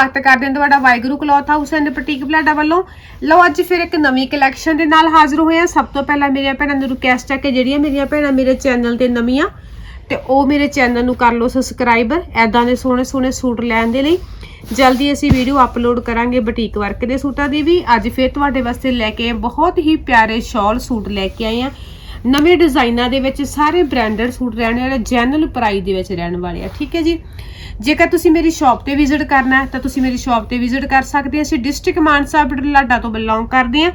ਸਵਾਗਤ ਕਰਦੇ ਹਾਂ ਤੁਹਾਡਾ Waheguru cloth house and boutique Balada ਵੱਲੋਂ। ਲਓ, ਅੱਜ ਫਿਰ ਇੱਕ ਨਵੀਂ ਕਲੈਕਸ਼ਨ ਦੇ ਨਾਲ ਹਾਜ਼ਰ ਹੋਏ ਆ ਸਭ ਤੋਂ ਪਹਿਲਾਂ ਮੇਰੀਆਂ ਭੈਣਾਂ ਨੂੰ ਰਿਕੁਐਸਟ ਹੈ ਕਿ ਜਿਹੜੀਆਂ ਮੇਰੀਆਂ ਭੈਣਾਂ ਮੇਰੇ ਚੈਨਲ ਤੇ ਨਵੀਆਂ, ਤੇ ਉਹ ਮੇਰੇ ਚੈਨਲ ਨੂੰ ਕਰ ਲਓ ਸਬਸਕ੍ਰਾਈਬਰ ਐਦਾਂ ਦੇ ਸੋਹਣੇ ਸੋਹਣੇ ਸੂਟ ਲੈਣ ਦੇ ਲਈ। ਜਲਦੀ ਅਸੀਂ ਵੀਡੀਓ ਅਪਲੋਡ ਕਰਾਂਗੇ ਬੁਟੀਕ ਵਰਕ ਦੇ ਸੂਟਾਂ ਦੀ ਵੀ। ਅੱਜ ਫਿਰ ਤੁਹਾਡੇ ਵਾਸਤੇ ਲੈ ਕੇ ਆਏ ਬਹੁਤ ਹੀ ਪਿਆਰੇ ਸ਼ਾਲ ਸੂਟ ਲੈ ਕੇ ਆਏ ਆ ਨਵੇਂ ਡਿਜ਼ਾਈਨਾਂ ਦੇ ਵਿੱਚ ਸਾਰੇ ਬ੍ਰਾਂਡਡ ਸੂਟ ਰਹਿਣ ਵਾਲੇ ਜੈਨੂਅਲ ਪ੍ਰਾਈਸ ਦੇ ਵਿੱਚ ਰਹਿਣ ਵਾਲੇ ਆ। ਠੀਕ ਹੈ ਜੀ? ਜੇਕਰ ਤੁਸੀਂ ਮੇਰੀ ਸ਼ਾਪ ਤੇ ਵਿਜ਼ਿਟ ਕਰਨਾ ਹੈ, ਤਾਂ ਤੁਸੀਂ ਮੇਰੀ ਸ਼ਾਪ ਤੇ ਵਿਜ਼ਿਟ ਕਰ ਸਕਦੇ ਹੋ। ਅਸੀਂ ਡਿਸਟ੍ਰਿਕਟ ਮਾਨਸਾ ਬੁਢਲਾਡਾ ਤੋਂ ਬਿਲੋਂਗ ਕਰਦੇ ਹਾਂ।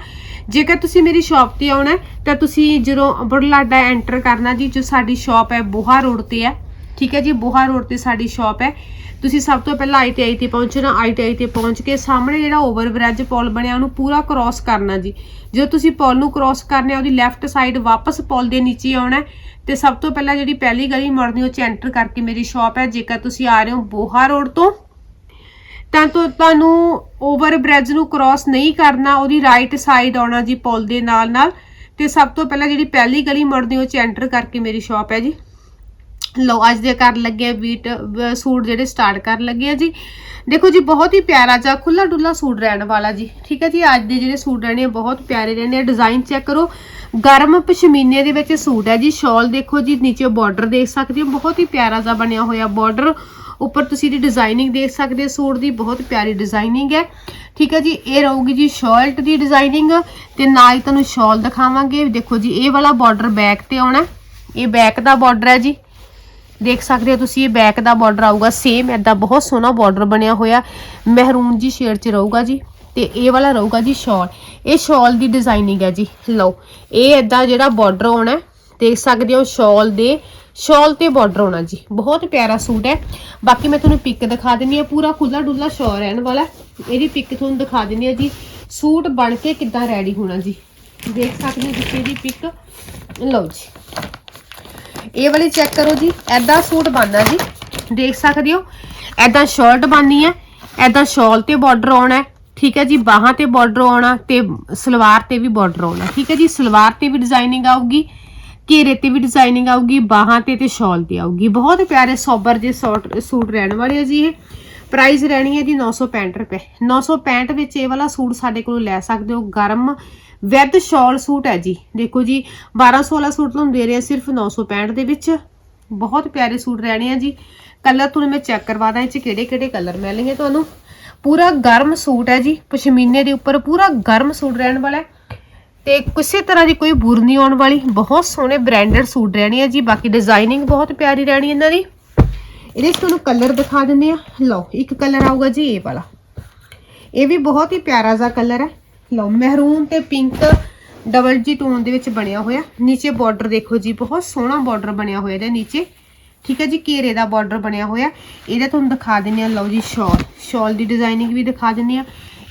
ਜੇਕਰ ਤੁਸੀਂ ਮੇਰੀ ਸ਼ਾਪ ਤੇ ਆਉਣਾ ਤਾਂ ਤੁਸੀਂ ਜਦੋਂ ਬੁਢਲਾਡਾ ਐਂਟਰ ਕਰਨਾ ਜੀ, ਜੋ ਸਾਡੀ ਸ਼ਾਪ ਹੈ, ਬੋਹਾ ਰੋਡ ਤੇ ਹੈ। ਠੀਕ ਹੈ ਜੀ, ਬੋਹਾ ਰੋਡ ਤੇ ਸਾਡੀ ਸ਼ਾਪ ਹੈ। ਤੁਸੀਂ ਸਭ ਤੋਂ ਪਹਿਲਾਂ ਆਈਟੀਆਈ ਤੇ ਪਹੁੰਚਣਾ ਆਈਟੀਆਈ ਤੇ ਪਹੁੰਚ ਕੇ ਸਾਹਮਣੇ ਜਿਹੜਾ ਓਵਰ ਬ੍ਰਿਜ ਪੁਲ ਬਣਿਆ, ਉਹਨੂੰ ਪੂਰਾ ਕ੍ਰਾਸ ਕਰਨਾ ਜੀ। ਜਦੋਂ ਤੁਸੀਂ ਪੁਲ ਨੂੰ ਕ੍ਰਾਸ ਕਰਨੇ ਆ, ਉਹਦੀ ਲੈਫਟ ਸਾਈਡ ਵਾਪਸ ਪੁਲ ਦੇ ਨੀਚੇ ਆਉਣਾ ਤੇ ਸਭ ਤੋਂ ਪਹਿਲਾਂ ਜਿਹੜੀ ਪਹਿਲੀ ਗਲੀ ਮੁੜਨੀ, ਉਹ ਚ ਐਂਟਰ ਕਰਕੇ ਮੇਰੀ ਸ਼ਾਪ ਹੈ। ਜੇਕਰ ਤੁਸੀਂ ਆ ਰਹੇ ਹੋ ਬੋਹਾ ਰੋਡ ਤੋਂ, ਤਾਂ ਤੁਹਾਨੂੰ ਓਵਰ ਬ੍ਰਿਜ ਨੂੰ ਕ੍ਰਾਸ ਨਹੀਂ ਕਰਨਾ, ਉਹਦੀ ਰਾਈਟ ਸਾਈਡ ਆਉਣਾ ਜੀ ਪੁਲ ਦੇ ਨਾਲ ਨਾਲ ਤੇ ਸਭ ਤੋਂ ਪਹਿਲਾਂ ਜਿਹੜੀ ਪਹਿਲੀ ਗਲੀ ਮੁੜਨੀ, ਉਹ ਚ ਐਂਟਰ ਕਰਕੇ ਮੇਰੀ ਸ਼ਾਪ ਹੈ ਜੀ। ਲੋ ਅੱਜ ਦੇ ਕਰਨ ਲੱਗੇ ਆ ਵੀਟ ਸੂਟ ਜਿਹੜੇ ਸਟਾਰਟ ਕਰਨ ਲੱਗੇ ਆ ਜੀ। ਦੇਖੋ ਜੀ, ਬਹੁਤ ਹੀ ਪਿਆਰਾ ਜਿਹਾ ਖੁੱਲਾ ਡੁੱਲਾ ਸੂਟ ਰਹਿਣ ਵਾਲਾ ਜੀ। ਠੀਕ ਹੈ ਜੀ, ਅੱਜ ਦੇ ਜਿਹੜੇ ਸੂਟ ਰਹਿਣੇ ਆ, ਬਹੁਤ ਪਿਆਰੇ ਰਹਿਣੇ ਆ। ਡਿਜ਼ਾਈਨ ਚੈੱਕ ਕਰੋ, ਗਰਮ ਪਸ਼ਮੀਨੇ ਦੇ ਵਿੱਚ ਸੂਟ ਹੈ ਜੀ। ਸ਼ਾਲ ਦੇਖੋ ਜੀ, ਨੀਚੇ ਬਾਰਡਰ ਦੇਖ ਸਕਦੇ ਹੋ। ਬਹੁਤ ਹੀ ਪਿਆਰਾ ਜਿਹਾ ਬਣਿਆ ਹੋਇਆ ਬਾਰਡਰ ਉੱਪਰ ਤੁਸੀਂ ਦੀ ਡਿਜ਼ਾਈਨਿੰਗ ਦੇਖ ਸਕਦੇ ਹੋ। ਸੂਟ ਦੀ ਬਹੁਤ ਪਿਆਰੀ ਡਿਜ਼ਾਈਨਿੰਗ ਹੈ। ਠੀਕ ਹੈ ਜੀ, ਇਹ ਰਹੂਗੀ ਜੀ ਸ਼ਰਟ ਦੀ ਡਿਜ਼ਾਈਨਿੰਗ ਤੇ ਨਾਲ ਹੀ ਤੁਹਾਨੂੰ ਸ਼ਾਲ ਦਿਖਾਵਾਂਗੇ। ਦੇਖੋ ਜੀ, ਇਹ ਵਾਲਾ ਬਾਰਡਰ ਬੈਕ ਤੇ ਆਉਣਾ ਇਹ ਬੈਕ ਦਾ ਬਾਰਡਰ ਹੈ ਜੀ। ਦੇਖ ਸਕਦੇ ਹੋ ਤੁਸੀਂ, ਇਹ ਬੈਕ ਦਾ ਬਾਰਡਰ ਆਊਗਾ ਸੇਮ ਐਦਾਂ ਬਹੁਤ ਸੋਹਣਾ ਬਾਰਡਰ ਬਣਿਆ ਹੋਇਆ। ਮਹਿਰੂਨ ਜੀ ਸ਼ੇਡ 'ਚ ਰਹੂਗਾ ਜੀ, ਤੇ ਇਹ ਵਾਲਾ ਰਹੂਗਾ ਜੀ ਸ਼ਾਲ ਇਹ ਸ਼ਾਲ ਦੀ ਡਿਜ਼ਾਈਨਿੰਗ ਹੈ ਜੀ, ਲਓ, ਇਹ ਐਦਾਂ ਜਿਹੜਾ ਬਾਰਡਰ ਆਉਣਾ ਦੇਖ ਸਕਦੇ ਹੋ ਸ਼ਾਲ ਦੇ ਸ਼ਾਲ ਤੇ ਬਾਰਡਰ ਆਉਣਾ ਜੀ। ਬਹੁਤ ਪਿਆਰਾ ਸੂਟ ਹੈ। ਬਾਕੀ ਮੈਂ ਤੁਹਾਨੂੰ ਪਿਕ ਦਿਖਾ ਦਿੰਨੀ ਆ ਪੂਰਾ ਖੁੱਲਾ ਡੁੱਲਾ ਸ਼ਾਲ ਰਹਿਣ ਵਾਲਾ ਇਹਦੀ ਪਿਕ ਤੁਹਾਨੂੰ ਦਿਖਾ ਦਿੰਨੀ ਆ ਜੀ, ਸੂਟ ਬਣ ਕੇ ਕਿੱਦਾਂ ਰੈਡੀ ਹੋਣਾ ਜੀ। ਦੇਖ ਸਕਦੇ ਹੋ ਤੁਸੀਂ ਇਹਦੀ ਪਿਕ ਲਓ ਜੀ। ਇਹ ਵਾਲੀ ਚੈੱਕ ਕਰੋ ਜੀ ਐਦਾਂ ਸੂਟ ਬਣਨਾ ਜੀ। ਦੇਖ ਸਕਦੇ ਹੋ ਐਦਾਂ ਸ਼ਰਟ ਬਣਨੀ ਹੈ ਐਦਾਂ ਸ਼ਾਲ ਤੇ ਬਾਰਡਰ ਆਉਣਾ ਹੈ, ਠੀਕ ਹੈ ਜੀ, ਬਾਹਾਂ ਤੇ ਬਾਰਡਰ ਆਉਣਾ, ਤੇ ਸਲਵਾਰ ਤੇ ਵੀ ਬਾਰਡਰ ਆਉਣਾ, ਠੀਕ ਹੈ ਜੀ, ਸਲਵਾਰ ਤੇ ਵੀ ਡਿਜ਼ਾਈਨਿੰਗ ਆਊਗੀ, ਘੇਰੇ ਤੇ ਵੀ ਡਿਜ਼ਾਈਨਿੰਗ ਆਊਗੀ, ਬਾਹਾਂ ਤੇ ਤੇ ਸ਼ਾਲ ਤੇ ਆਊਗੀ। ਬਹੁਤ ਪਿਆਰੇ ਸੋਬਰ ਜੇ ਸੂਟ ਸੂਟ ਰਹਿਣ ਵਾਲੇ ਆ ਜੀ ਇਹ। ਪ੍ਰਾਈਸ ਰਹਿਣੀ ਹੈ ਜੀ 965 ਰੁਪਏ। 965 ਵਿੱਚ ਇਹ ਵਾਲਾ ਸੂਟ ਸਾਡੇ ਕੋਲੋਂ ਲੈ ਸਕਦੇ ਹੋ, ਗਰਮ ਵੈਦ ਸ਼ਾਲ ਸੂਟ ਹੈ ਜੀ। ਦੇਖੋ ਜੀ 1200 ਵਾਲਾ ਸੂਟ ਤੁਹਾਨੂੰ ਦੇ ਰਹੇ ਆ ਸਿਰਫ 965 ਦੇ ਵਿੱਚ। ਬਹੁਤ ਪਿਆਰੇ ਸੂਟ ਰਹਿਣੇ ਆ ਜੀ। ਕਲਰ ਤੁਹਾਨੂੰ ਮੈਂ ਚੈੱਕ ਕਰਵਾ ਦਾਂ, ਇਹ ਚ ਕਿਹੜੇ ਕਿਹੜੇ ਕਲਰ ਮਿਲਣਗੇ ਤੁਹਾਨੂੰ। ਪੂਰਾ ਗਰਮ ਸੂਟ ਹੈ ਜੀ, ਪਸ਼ਮੀਨੇ ਦੇ ਉੱਪਰ ਪੂਰਾ ਗਰਮ ਸੂਟ ਰਹਿਣ ਵਾਲਾ ਹੈ। ਤੇ ਕਿਸੇ ਤਰ੍ਹਾਂ ਦੀ ਕੋਈ ਬੁਰ ਨਹੀਂ ਆਉਣ ਵਾਲੀ, ਬਹੁਤ ਸੋਹਣੇ ਬ੍ਰਾਂਡਡ ਸੂਟ ਰਹਿਣੇ ਆ ਜੀ। ਬਾਕੀ ਡਿਜ਼ਾਈਨਿੰਗ ਬਹੁਤ ਪਿਆਰੀ ਰਹਿਣੀ ਇਹਨਾਂ ਦੀ। ਇਹਦੇ 'ਚ ਤੁਹਾਨੂੰ ਕਲਰ ਦਿਖਾ ਦਿੰਦੇ ਆ। ਲਓ, ਇੱਕ ਕਲਰ ਆਊਗਾ ਜੀ ਇਹ ਵਾਲਾ। ਇਹ ਵੀ ਬਹੁਤ ਹੀ ਪਿਆਰਾ ਜਿਹਾ ਕਲਰ ਹੈ। ਲਓ, ਮਹਿਰੂਨ ਤੇ ਪਿੰਕ ਡਬਲ ਜੀ ਟੋਨ ਦੇ ਵਿੱਚ ਬਣਿਆ ਹੋਇਆ। ਨੀਚੇ ਬਾਰਡਰ ਦੇਖੋ ਜੀ, ਬਹੁਤ ਸੋਹਣਾ ਬਾਰਡਰ ਬਣਿਆ ਹੋਇਆ ਇਹਦੇ ਨੀਚੇ। ਠੀਕ ਹੈ ਜੀ, ਘੇਰੇ ਦਾ ਬਾਰਡਰ ਬਣਿਆ ਹੋਇਆ। ਇਹਦਾ ਤੁਹਾਨੂੰ ਦਿਖਾ ਦਿੰਨੇ ਆ ਲਓ ਜੀ ਸ਼ਾਲ ਸ਼ਾਲ ਦੀ ਡਿਜ਼ਾਈਨਿੰਗ ਵੀ ਦਿਖਾ ਦਿੰਨੇ ਆ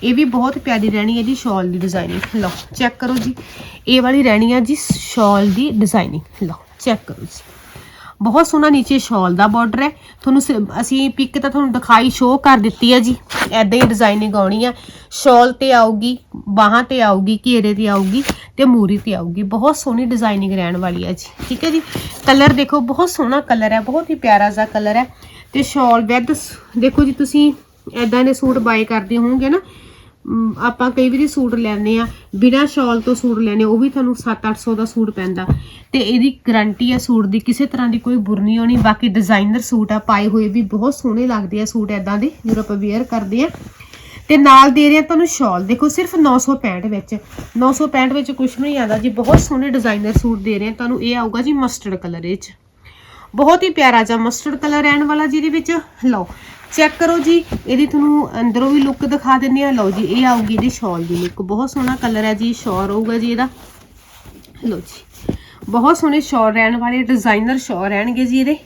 ਇਹ ਵੀ ਬਹੁਤ ਪਿਆਰੀ ਰਹਿਣੀ ਹੈ ਜੀ ਸ਼ਾਲ ਦੀ ਡਿਜ਼ਾਈਨਿੰਗ ਲਓ ਚੈੱਕ ਕਰੋ ਜੀ। ਇਹ ਵਾਲੀ ਰਹਿਣੀ ਆ ਜੀ ਸ਼ਾਲ ਦੀ ਡਿਜ਼ਾਈਨਿੰਗ ਲਓ ਚੈੱਕ ਕਰੋ ਜੀ। ਬਹੁਤ ਸੋਹਣਾ ਨੀਚੇ ਸ਼ਾਲ ਦਾ ਬਾਰਡਰ ਹੈ। ਤੁਹਾਨੂੰ ਸ- ਅਸੀਂ ਪਿਕ ਤਾਂ ਤੁਹਾਨੂੰ ਦਿਖਾਈ ਸ਼ੋਅ ਕਰ ਦਿੱਤੀ ਹੈ ਜੀ। ਐਦਾਂ ਹੀ ਡਿਜ਼ਾਈਨਿੰਗ ਆਉਣੀ ਹੈ ਸ਼ਾਲ ਤੇ ਆਊਗੀ, ਬਾਹਾਂ ਤੇ ਆਊਗੀ, ਘੇਰੇ ਤੇ ਆਊਗੀ ਤੇ ਮੂਰੀ ਤੇ ਆਊਗੀ। ਬਹੁਤ ਸੋਹਣੀ ਡਿਜ਼ਾਈਨਿੰਗ ਰਹਿਣ ਵਾਲੀ ਹੈ ਜੀ। ਠੀਕ ਹੈ ਜੀ? ਕਲਰ ਦੇਖੋ, ਬਹੁਤ ਸੋਹਣਾ ਕਲਰ ਹੈ, ਬਹੁਤ ਹੀ ਪਿਆਰਾ ਜਿਹਾ ਕਲਰ ਹੈ। ਤੇ ਸ਼ਾਲ ਵਿਦ ਦੇਖੋ ਜੀ, ਤੁਸੀਂ ਐਦਾਂ ਦੇ ਸੂਟ ਬਾਏ ਕਰਦੇ ਹੋਵੋਗੇ ਨਾ ਆਪਾਂ ਕਈ ਵਾਰੀ ਸੂਟ ਲੈਂਦੇ ਆ ਬਿਨਾ ਸ਼ਾਲ ਤੋਂ ਸੂਟ ਲੈਣੇ ਉਹ ਵੀ ਤੁਹਾਨੂੰ 7-800 ਦਾ ਸੂਟ ਪੈਂਦਾ। ਤੇ ਇਹਦੀ ਗਾਰੰਟੀ ਆ ਸੂਟ ਦੀ, ਕਿਸੇ ਤਰ੍ਹਾਂ ਦੀ ਕੋਈ ਬੁਰ ਨਹੀਂ ਆਉਣੀ ਬਾਕੀ ਡਿਜ਼ਾਈਨਰ ਸੂਟ ਆ, ਪਾਏ ਹੋਏ ਵੀ ਬਹੁਤ ਸੋਹਣੇ ਲੱਗਦੇ ਆ ਸੂਟ ਐਦਾਂ ਦੇ, ਜਦੋਂ ਆਪਾਂ ਵੇਅਰ ਕਰਦੇ ਆ ਤੇ ਨਾਲ ਦੇ ਰਹੇ ਆ ਤੁਹਾਨੂੰ ਸ਼ਾਲ, ਦੇਖੋ ਸਿਰਫ 965 ਵਿੱਚ 965 ਵਿੱਚ ਕੁਝ ਨਹੀਂ ਆਉਂਦਾ ਜੀ, ਬਹੁਤ ਸੋਹਣੇ ਡਿਜ਼ਾਈਨਰ ਸੂਟ ਦੇ ਰਹੇ ਆ ਤੁਹਾਨੂੰ ਇਹ ਆਊਗਾ ਜੀ ਮਸਟਰਡ ਕਲਰ ਵਿੱਚ। ਬਹੁਤ ਹੀ ਪਿਆਰਾ ਜਿਹਾ ਮਸਟਰਡ ਕਲਰ ਰਹਿਣ ਵਾਲਾ ਜਿਹਦੇ ਵਿੱਚ, ਲਓ ਚੈੱਕ ਕਰੋ ਜੀ, ਇਹਦੀ ਤੁਹਾਨੂੰ ਅੰਦਰੋਂ ਵੀ ਲੁੱਕ ਦਿਖਾ ਦਿੰਨੇ ਆ ਲਓ ਜੀ, ਇਹ ਆਊਗੀ ਇਹਦੀ ਸ਼ਾਲ ਦੀ ਲੁੱਕ ਬਹੁਤ ਸੋਹਣਾ ਕਲਰ ਹੈ ਜੀ ਸ਼ੋਰ ਹੋਊਗਾ ਜੀ ਇਹਦਾ। ਲਓ ਜੀ, ਬਹੁਤ ਸੋਹਣੇ ਸ਼ਾਲ ਰਹਿਣ ਵਾਲੇ ਡਿਜ਼ਾਈਨਰ ਸ਼ੋਰ ਰਹਿਣਗੇ ਜੀ ਇਹਦੇ।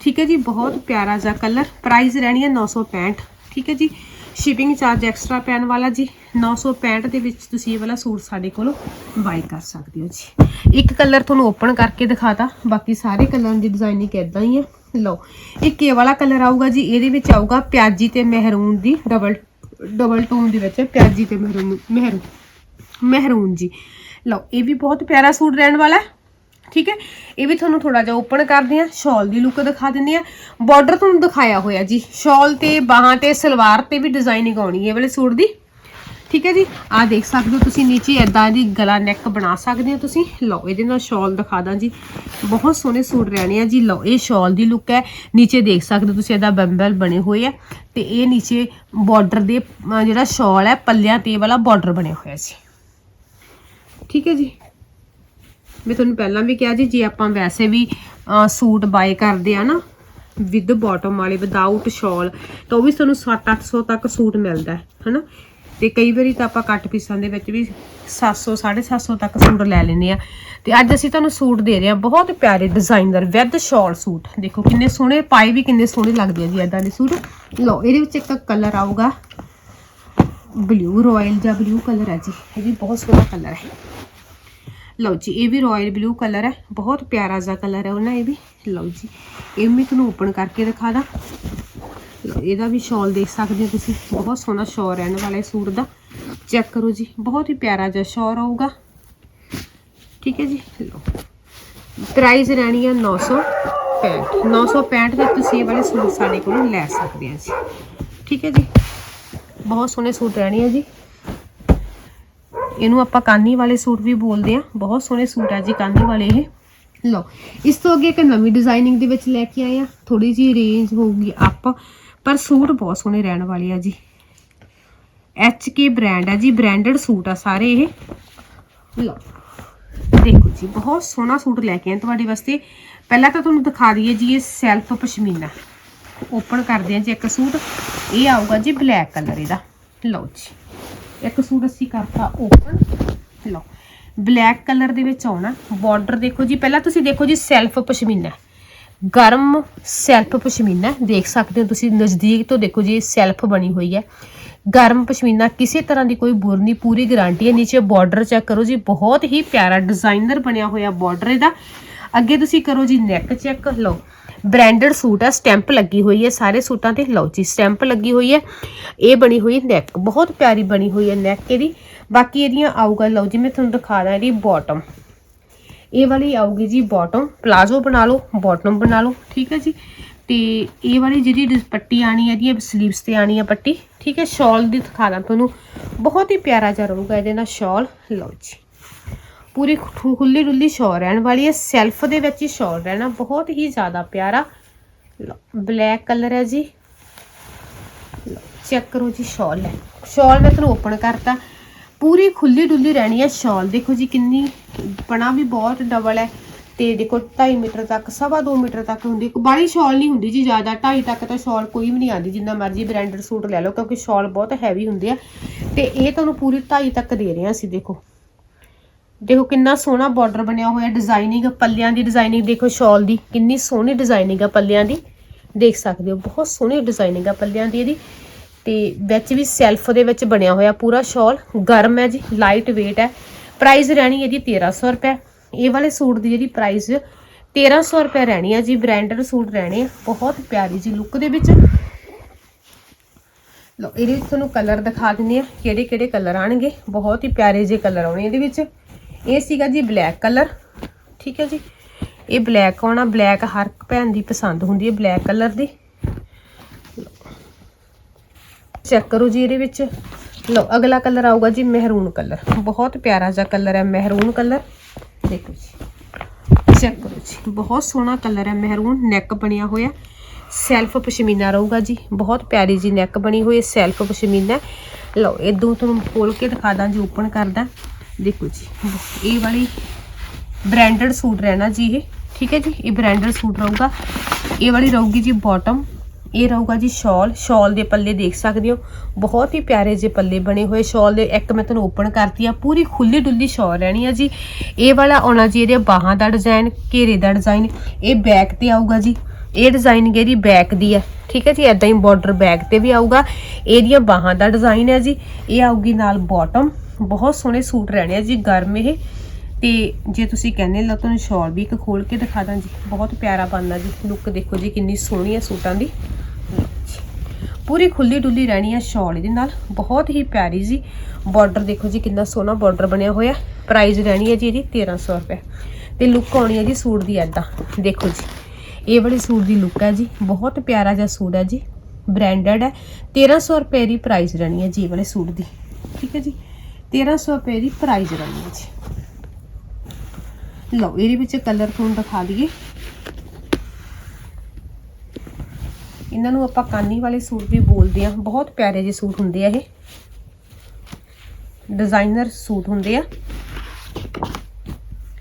ਠੀਕ ਹੈ ਜੀ, ਬਹੁਤ ਪਿਆਰਾ ਜਿਹਾ ਕਲਰ ਪ੍ਰਾਈਸ ਰਹਿਣੀ ਹੈ 965 ਠੀਕ ਹੈ ਜੀ ਸ਼ਿਪਿੰਗ ਚਾਰਜ ਐਕਸਟਰਾ ਪੈਣ ਵਾਲਾ ਜੀ। 965 ਦੇ ਵਿੱਚ ਤੁਸੀਂ ਇਹ ਵਾਲਾ ਸੂਟ ਸਾਡੇ ਕੋਲੋਂ ਬਾਈ ਕਰ ਸਕਦੇ ਹੋ ਜੀ। ਇੱਕ ਕਲਰ ਤੁਹਾਨੂੰ ਓਪਨ ਕਰਕੇ ਦਿਖਾਤਾ। ਬਾਕੀ ਸਾਰੇ ਕਲਰਾਂ ਦੀ ਡਿਜ਼ਾਈਨਿੰਗ ਇਦਾਂ ਹੀ ਹੈ। ਲਓ ਇੱਕ ਇਹ ਵਾਲਾ ਕਲਰ ਆਊਗਾ ਜੀ, ਇਹਦੇ ਵਿੱਚ ਆਊਗਾ ਪਿਆਜੀ ਤੇ ਮਹਿਰੂਨ ਦੀ ਡਬਲ ਡਬਲ ਟੋਨ ਦੇ ਵਿੱਚ ਪਿਆਜੀ ਤੇ ਮਹਿਰੂਨ ਮਹਿਰੂਨ ਮਹਿਰੂਨ ਜੀ। ਲਓ, ਇਹ ਵੀ ਬਹੁਤ ਪਿਆਰਾ ਸੂਟ ਰਹਿਣ ਵਾਲਾ ਹੈ, ਠੀਕ ਹੈ? ਇਹ ਵੀ ਤੁਹਾਨੂੰ ਥੋੜਾ ਜਿਹਾ ਓਪਨ ਕਰਦੇ ਆ ਸ਼ਾਲ ਦੀ ਲੁੱਕ ਦਿਖਾ ਦਿੰਦੇ ਆ ਬਾਰਡਰ ਤੁਹਾਨੂੰ ਦਿਖਾਇਆ ਹੋਇਆ ਜੀ ਸ਼ਾਲ ਤੇ ਬਾਹਾਂ ਤੇ ਸਲਵਾਰ ਤੇ ਵੀ ਡਿਜ਼ਾਈਨਿੰਗ ਆਉਣੀ ਹੈ ਇਹ ਵਾਲੇ ਸੂਟ ਦੀ। ਠੀਕ ਹੈ ਜੀ? ਆ ਦੇਖ ਸਕਦੇ ਹੋ ਤੁਸੀਂ ਨੀਚੇ ਐਦਾਂ ਦੀ ਗਲਾ ਨੈਕ ਬਣਾ ਸਕਦੇ ਹੋ ਤੁਸੀਂ। ਲਓ, ਇਹਦੇ ਨਾਲ ਸ਼ਾਲ ਦਿਖਾ ਦਾਂ ਜੀ। ਬਹੁਤ ਸੋਹਣੇ ਸੂਟ ਰਹਿਣੇ ਆ ਜੀ। ਲਓ, ਇਹ ਸ਼ਾਲ ਦੀ ਲੁੱਕ ਹੈ। ਨੀਚੇ ਦੇਖ ਸਕਦੇ ਹੋ ਤੁਸੀਂ ਇਹਦਾ ਬੰਬਲ ਬਣੇ ਹੋਏ ਆ ਤੇ ਇਹ ਨੀਚੇ ਬਾਰਡਰ ਦੇ ਜਿਹੜਾ ਸ਼ਾਲ ਹੈ, ਪੱਲਿਆਂ ਤੇ ਵਾਲਾ ਬਾਰਡਰ ਬਣਿਆ ਹੋਇਆ ਜੀ। ਠੀਕ ਹੈ ਜੀ? ਮੈਂ ਤੁਹਾਨੂੰ ਪਹਿਲਾਂ ਵੀ ਕਿਹਾ ਜੀ, ਜੇ ਆਪਾਂ ਵੈਸੇ ਵੀ ਸੂਟ ਬਾਏ ਕਰਦੇ ਆ ਨਾ ਵਿਦ ਬਾਟਮ ਵਾਲੇ ਵਿਦਆਊਟ ਸ਼ਾਲ ਤਾਂ ਉਹ ਵੀ ਤੁਹਾਨੂੰ 7-800 ਤੱਕ ਸੂਟ ਮਿਲਦਾ ਹੈ, ਹਨਾ? ਤੇ ਕਈ ਵਾਰੀ ਤਾਂ ਆਪਾਂ ਕੱਟ ਪੀਸਾਂ ਦੇ ਵਿੱਚ ਵੀ 700 750 ਤੱਕ ਸੂਟ ਲੈ ਲੈਂਦੇ ਆ ਤੇ ਅੱਜ ਅਸੀਂ ਤੁਹਾਨੂੰ ਸੂਟ ਦੇ ਰਹੇ ਹਾਂ ਬਹੁਤ ਪਿਆਰੇ ਡਿਜ਼ਾਈਨਰ ਵਿਦ ਸ਼ਾਲ ਸੂਟ। ਦੇਖੋ ਕਿੰਨੇ ਸੋਹਣੇ ਪਾਏ ਵੀ ਕਿੰਨੇ ਸੋਹਣੇ ਲੱਗਦੇ ਆ ਜੀ ਇਦਾਂ ਦੇ ਸੂਟ। ਲਓ, ਇਹਦੇ ਵਿੱਚ ਇੱਕ ਕਲਰ ਆਊਗਾ। ਬਲੂ ਰਾਇਲ ਜਾਂ ਬਲੂ ਕਲਰ ਹੈ ਜੀ। ਇਹ ਵੀ ਬਹੁਤ ਸੋਹਣਾ ਕਲਰ ਹੈ। ਲਓ ਜੀ, ਇਹ ਵੀ ਰਾਇਲ ਬਲੂ ਕਲਰ ਹੈ। ਬਹੁਤ ਪਿਆਰਾ ਜਿਹਾ ਕਲਰ ਹੈ ਉਹਨਾਂ ਇਹ ਵੀ। ਲਓ ਜੀ, ਇਹ ਮੈਂ ਤੁਹਾਨੂੰ ਓਪਨ ਕਰਕੇ ਦਿਖਾ ਦਾਂ। ਇਹਦਾ ਵੀ ਸ਼ਾਲ ਦੇਖ ਸਕਦੇ ਹੋ ਤੁਸੀਂ। ਬਹੁਤ ਸੋਹਣਾ ਸ਼ਾਲ ਰਹਿਣ ਵਾਲਾ ਇਹ ਸੂਟ ਦਾ। ਚੈੱਕ ਕਰੋ ਜੀ, ਬਹੁਤ ਹੀ ਪਿਆਰਾ ਜਿਹਾ ਸ਼ਾਲ ਆਊਗਾ। ਠੀਕ ਹੈ ਜੀ? ਲਓ। ਪ੍ਰਾਈਸ ਰਹਿਣੀ ਹੈ 965 965 ਦੇ ਤੁਸੀਂ ਇਹ ਵਾਲੇ ਸੂਟ ਸਾਡੇ ਕੋਲੋਂ ਲੈ ਸਕਦੇ ਆ ਜੀ। ਠੀਕ ਹੈ ਜੀ? ਬਹੁਤ ਸੋਹਣੇ ਸੂਟ ਰਹਿਣੇ ਆ ਜੀ। ਇਹਨੂੰ ਆਪਾਂ ਕਾਨੀ ਵਾਲੇ ਸੂਟ ਵੀ ਬੋਲਦੇ ਆ ਬਹੁਤ ਸੋਹਣੇ ਸੂਟ ਆ ਜੀ ਕਾਨੀ ਵਾਲੇ ਇਹ। ਲਓ, ਇਸ ਤੋਂ ਅੱਗੇ ਇੱਕ ਨਵੀਂ ਡਿਜ਼ਾਈਨਿੰਗ ਦੇ ਵਿੱਚ ਲੈ ਕੇ ਆਏ ਆ ਥੋੜੀ ਜੀ ਰੇਂਜ ਹੋਊਗੀ ਅਪ ਪਰ ਸੂਟ ਬਹੁਤ ਸੋਹਣੇ ਰਹਿਣ ਵਾਲੇ ਆ ਜੀ। ਐਚ ਕੇ ਬ੍ਰਾਂਡ ਆ ਜੀ ਬ੍ਰਾਂਡਡ ਸੂਟ ਆ ਸਾਰੇ ਇਹ। ਲਓ, ਦੇਖੋ ਜੀ, ਬਹੁਤ ਸੋਹਣਾ ਸੂਟ ਲੈ ਕੇ ਆਏ ਤੁਹਾਡੇ ਵਾਸਤੇ। ਪਹਿਲਾਂ ਤਾਂ ਤੁਹਾਨੂੰ ਦਿਖਾ ਦਈਏ ਜੀ, ਇਹ ਸੈਲਫ ਪਸ਼ਮੀਨਾ। ਓਪਨ ਕਰਦੇ ਆ ਜੀ ਇੱਕ ਸੂਟ। ਇਹ ਆਊਗਾ ਜੀ ਬਲੈਕ ਕਲਰ ਇਹਦਾ। ਲਓ ਜੀ, ਇੱਕ ਸੂਟ ਅਸੀਂ ਕਰਤਾ ਓਪਨ ਲਓ ਬਲੈਕ ਕਲਰ ਦੇ ਵਿੱਚ ਆਉਣਾ। ਬਾਰਡਰ ਦੇਖੋ ਜੀ, ਪਹਿਲਾਂ ਤੁਸੀਂ ਦੇਖੋ ਜੀ ਸੈਲਫ ਪਸ਼ਮੀਨਾ। ਗਰਮ ਸੈਲਫ ਪਸ਼ਮੀਨਾ ਦੇਖ ਸਕਦੇ ਹੋ ਤੁਸੀਂ, ਨਜ਼ਦੀਕ ਤੋਂ ਦੇਖੋ ਜੀ ਇਹ ਸੈਲਫ ਬਣੀ ਹੋਈ ਹੈ। ਗਰਮ ਪਸ਼ਮੀਨਾ ਕਿਸੇ ਤਰ੍ਹਾਂ ਦੀ ਕੋਈ ਬੁਰ ਨਹੀਂ, ਪੂਰੀ ਗਾਰੰਟੀ ਹੈ। ਨੀਚੇ ਬਾਰਡਰ ਚੈੱਕ ਕਰੋ ਜੀ, ਬਹੁਤ ਹੀ ਪਿਆਰਾ ਡਿਜ਼ਾਈਨਰ ਬਣਿਆ ਹੋਇਆ ਬਾਰਡਰ ਇਹਦਾ। ਅੱਗੇ ਤੁਸੀਂ ਕਰੋ ਜੀ ਨੈਕ ਚੈੱਕ ਲਓ। ਬ੍ਰਾਂਡਡ ਸੂਟ ਆ ਸਟੈਂਪ ਲੱਗੀ ਹੋਈ ਹੈ, ਸਾਰੇ ਸੂਟਾਂ ਤੇ। ਲਓ ਜੀ ਸਟੈਂਪ ਲੱਗੀ ਹੋਈ ਹੈ। ਇਹ ਬਣੀ ਹੋਈ ਨੈਕ ਬਹੁਤ ਪਿਆਰੀ ਬਣੀ ਹੋਈ ਹੈ ਨੈਕ ਇਹਦੀ। ਬਾਕੀ ਇਹਦੀਆਂ ਆਊਗਾ, ਲਓ ਜੀ, ਮੈਂ ਤੁਹਾਨੂੰ ਦਿਖਾ ਦਾਂ ਇਹਦੀ ਬਾਟਮ ਇਹ ਵਾਲੀ ਆਊਗੀ ਜੀ ਬਾਟਮ ਪਲਾਜ਼ੋ ਬਣਾ ਲਓ ਬਾਟਮ ਬਣਾ ਲਓ, ਠੀਕ ਹੈ ਜੀ? ਤੇ ਇਹ ਵਾਲੀ ਜਿਹੜੀ ਡਿਸ- ਪੱਟੀ ਆਣੀ ਹੈ ਇਹਦੀ ਸਲੀਵਸ ਤੇ ਆਣੀ ਹੈ ਪੱਟੀ, ਠੀਕ ਹੈ? ਸ਼ਾਲ ਦੀ ਦਿਖਾ ਦਾਂ ਤੁਹਾਨੂੰ। ਬਹੁਤ ਹੀ ਪਿਆਰਾ ਜਿਹਾ ਰਹੂਗਾ ਇਹਦੇ ਨਾਲ ਸ਼ਾਲ ਲਓ ਜੀ। ਪੂਰੀ ਖੁ- ਖੁੱਲੀ ਡੁੱਲੀ ਸ਼ਾਲ ਰਹਿਣ ਵਾਲੀ ਹੈ। ਸੈਲਫ ਦੇ ਵਿੱਚ ਹੀ ਸ਼ਾਲ ਰਹਿਣਾ ਬਹੁਤ ਹੀ ਜ਼ਿਆਦਾ ਪਿਆਰਾ। ਬਲੈਕ ਕਲਰ ਹੈ ਜੀ। ਚੈੱਕ ਕਰੋ ਜੀ ਸ਼ਾਲ ਹੈ। ਸ਼ਾਲ ਮੈਂ ਤੁਹਾਨੂੰ ਓਪਨ ਕਰਤਾ। ਪੂਰੀ ਖੁੱਲੀ ਡੁੱਲੀ ਰਹਿਣੀ ਹੈ ਸ਼ਾਲ। ਦੇਖੋ ਜੀ ਕਿੰਨੀ ਪਣਾ ਵੀ ਬਹੁਤ ਡਬਲ ਹੈ। ਤੇ ਦੇਖੋ 2.5 ਮੀਟਰ ਤੱਕ, ਸਵਾ 2 ਮੀਟਰ ਤੱਕ ਹੁੰਦੀ ਬਾਹਲੀ ਸ਼ਾਲ ਨਹੀਂ ਹੁੰਦੀ ਜੀ ਜ਼ਿਆਦਾ। 2.5 ਤੱਕ ਤਾਂ ਸ਼ਾਲ ਕੋਈ ਵੀ ਨਹੀਂ ਆਉਂਦੀ, ਜਿੰਨਾ ਮਰਜ਼ੀ ਬ੍ਰਾਂਡਡ ਸੂਟ ਲੈ ਲਓ, ਕਿਉਂਕਿ ਸ਼ਾਲ ਬਹੁਤ ਹੈਵੀ ਹੁੰਦੇ ਆ। ਤੇ ਇਹ ਤੁਹਾਨੂੰ ਪੂਰੀ 2.5 ਤੱਕ ਦੇ ਰਹੇ ਹਾਂ ਅਸੀਂ, ਦੇਖੋ। ਦੇਖੋ ਕਿੰਨਾ ਸੋਹਣਾ ਬਾਰਡਰ ਬਣਿਆ ਹੋਇਆ ਡਿਜ਼ਾਈਨਿੰਗ ਪੱਲਿਆਂ ਦੀ ਡਿਜ਼ਾਈਨਿੰਗ ਦੇਖੋ ਸ਼ਾਲ ਦੀ। ਕਿੰਨੀ ਸੋਹਣੀ ਡਿਜ਼ਾਈਨਿੰਗ ਆ ਪੱਲਿਆਂ ਦੀ। ਦੇਖ ਸਕਦੇ ਹੋ, ਬਹੁਤ ਸੋਹਣੀ ਡਿਜ਼ਾਈਨਿੰਗ ਆ ਪੱਲਿਆਂ ਦੀ ਇਹਦੀ। ਤੇ ਵਿੱਚ ਵੀ ਸੈਲਫ ਦੇ ਵਿੱਚ ਬਣਿਆ ਹੋਇਆ ਪੂਰਾ ਸ਼ਾਲ ਗਰਮ ਹੈ ਜੀ ਲਾਈਟ weight ਹੈ। ਪ੍ਰਾਈਸ ਰਹਿਣੀ ਇਹਦੀ 1300 ਰੁਪਏ। ਇਹ ਵਾਲੇ ਸੂਟ ਦੀ ਜਿਹੜੀ ਪ੍ਰਾਈਸ 1300 ਰੁਪਏ ਰਹਿਣੀ ਹੈ ਜੀ ਬ੍ਰਾਂਡਡ ਸੂਟ ਰਹਿਣੇ ਆ। ਬਹੁਤ ਪਿਆਰੀ ਜੀ ਲੁੱਕ ਦੇ ਵਿੱਚ। ਲਓ, ਇਹਦੇ ਵਿੱਚ ਤੁਹਾਨੂੰ ਕਲਰ ਦਿਖਾ ਦਿੰਦੇ ਆ, ਕਿਹੜੇ ਕਿਹੜੇ ਕਲਰ ਆਣਗੇ। ਬਹੁਤ ਹੀ ਪਿਆਰੇ ਜਿਹੇ ਕਲਰ ਆਉਣੇ ਇਹਦੇ ਵਿੱਚ। ਇਹ ਸੀਗਾ ਜੀ ਬਲੈਕ ਕਲਰ ਠੀਕ ਹੈ ਜੀ। ਇਹ ਬਲੈਕ ਆਉਣਾ ਬਲੈਕ ਹਰ ਭੈਣ ਦੀ ਪਸੰਦ ਹੁੰਦੀ ਹੈ ਬਲੈਕ ਕਲਰ ਦੀ। ਚੈੱਕ ਕਰੋ ਜੀ ਇਹਦੇ ਵਿੱਚ। ਲਓ, ਅਗਲਾ ਕਲਰ ਆਊਗਾ ਜੀ ਮਹਿਰੂਨ ਕਲਰ। ਬਹੁਤ ਪਿਆਰਾ ਜਿਹਾ ਕਲਰ ਹੈ, ਮਹਿਰੂਨ ਕਲਰ। ਦੇਖੋ ਜੀ। ਚੈੱਕ ਕਰੋ ਜੀ। ਬਹੁਤ ਸੋਹਣਾ ਕਲਰ ਹੈ, ਮਹਿਰੂਨ ਨੈਕ ਬਣਿਆ ਹੋਇਆ। ਸੈਲਫ ਪਸ਼ਮੀਨਾ ਰਹੂਗਾ ਜੀ। ਬਹੁਤ ਪਿਆਰੀ ਜੀ ਨੈਕ ਬਣੀ ਹੋਈ ਸੈਲਫ ਪਸ਼ਮੀਨਾ ਲਓ ਇਦੋਂ ਤੁਹਾਨੂੰ ਖੋਲ ਕੇ ਦਿਖਾ ਦਾਂ ਜੀ, ਓਪਨ ਕਰਦਾ। ਦੇਖੋ ਜੀ। ਇਹ ਵਾਲੀ ਬ੍ਰਾਂਡਡ ਸੂਟ ਰਹਿਣਾ ਜੀ ਇਹ। ਠੀਕ ਹੈ ਜੀ, ਇਹ ਬ੍ਰਾਂਡਡ ਸੂਟ ਰਹੂਗਾ। ਇਹ ਵਾਲੀ ਰਹੂਗੀ ਜੀ ਬਾਟਮ ਇਹ ਰਹੂਗਾ ਜੀ ਸ਼ਾਲ। ਸ਼ਾਲ ਦੇ ਪੱਲੇ ਦੇਖ ਸਕਦੇ ਹੋ। ਬਹੁਤ ਹੀ ਪਿਆਰੇ ਜੇ ਪੱਲੇ ਬਣੇ ਹੋਏ। ਸ਼ਾਲ ਦੇ ਇੱਕ ਮੈਂ ਤੁਹਾਨੂੰ ਓਪਨ ਕਰਤੀ ਆ। ਪੂਰੀ ਖੁੱਲੀ ਡੁੱਲੀ ਸ਼ਾਲ ਰਹਿਣੀ ਆ ਜੀ। ਇਹ ਵਾਲਾ ਆਉਣਾ ਜੀ ਇਹਦੇ ਬਾਹਾਂ ਦਾ ਡਿਜ਼ਾਈਨ ਘੇਰੇ ਦਾ ਡਿਜ਼ਾਈਨ ਇਹ ਬੈਕ ਤੇ ਆਊਗਾ ਜੀ। ਇਹ ਡਿਜ਼ਾਈਨ ਇਹਦੀ ਬੈਕ ਦੀ ਹੈ ਠੀਕ ਹੈ ਜੀ? ਐਦਾਂ ਹੀ ਬਾਰਡਰ ਬੈਕ ਤੇ ਵੀ ਆਊਗਾ। ਇਹਦੀਆਂ ਬਾਹਾਂ ਦਾ ਡਿਜ਼ਾਈਨ ਹੈ ਜੀ। ਇਹ ਆਊਗੀ ਨਾਲ ਬਾਟਮ ਬਹੁਤ ਸੋਹਣੇ ਸੂਟ ਰਹਿਣੇ ਆ ਜੀ। ਗਰਮ ਇਹ। ਤੇ ਜੇ ਤੁਸੀਂ ਕਹਿੰਦੇ ਲਓ ਤੁਹਾਨੂੰ ਸ਼ਾਲ ਵੀ ਇੱਕ ਖੋਲ ਕੇ ਦਿਖਾ ਦਾਂ ਜੀ। ਬਹੁਤ ਪਿਆਰਾ ਬਣਦਾ ਜੀ। ਲੁੱਕ ਦੇਖੋ ਜੀ, ਕਿੰਨੀ ਸੋਹਣੀ ਹੈ ਸੂਟਾਂ ਦੀ। ਪੂਰੀ ਖੁੱਲੀ ਡੁੱਲੀ ਰਹਿਣੀ ਹੈ ਸ਼ਾਲ ਇਹਦੇ ਨਾਲ। ਬਹੁਤ ਹੀ ਪਿਆਰੀ ਜੀ। ਬਾਰਡਰ ਦੇਖੋ ਜੀ, ਕਿੰਨਾ ਸੋਹਣਾ ਬਾਰਡਰ ਬਣਿਆ ਹੋਇਆ। ਪ੍ਰਾਈਸ ਰਹਿਣੀ ਹੈ ਜੀ ਇਹਦੀ 1300 ਰੁਪਏ। ਤੇ ਲੁੱਕ ਆਉਣੀ ਹੈ ਜੀ ਸੂਟ ਦੀ ਐਦਾਂ ਦੇਖੋ ਜੀ, ਇਹ ਵਾਲੀ ਸੂਟ ਦੀ ਲੁੱਕ ਹੈ ਜੀ। ਬਹੁਤ ਪਿਆਰਾ ਜਿਹਾ ਸੂਟ ਹੈ ਜੀ। ਬ੍ਰਾਂਡਡ ਹੈ 1300 ਰੁਪਏ ਦੀ ਪ੍ਰਾਈਸ ਰਹਿਣੀ ਹੈ ਜੀ ਇਹ ਵਾਲੇ ਸੂਟ ਦੀ। ਠੀਕ ਹੈ ਜੀ? 1300 ਰੁਪਏ ਦੀ ਪ੍ਰਾਈਸ ਰਹਿਣੀ ਹੈ ਜੀ। ਲਓ, ਇਹਦੇ ਵਿੱਚ ਕਲਰ ਤੁਹਾਨੂੰ ਦਿਖਾ ਦਈਏ। ਇਹਨਾਂ ਨੂੰ ਆਪਾਂ ਕਾਨੀ ਵਾਲੇ ਸੂਟ ਵੀ ਬੋਲਦੇ ਆ ਬਹੁਤ ਪਿਆਰੇ ਜਿਹੇ ਸੂਟ ਹੁੰਦੇ ਆ ਇਹ। ਡਿਜ਼ਾਈਨਰ ਸੂਟ ਹੁੰਦੇ ਆ।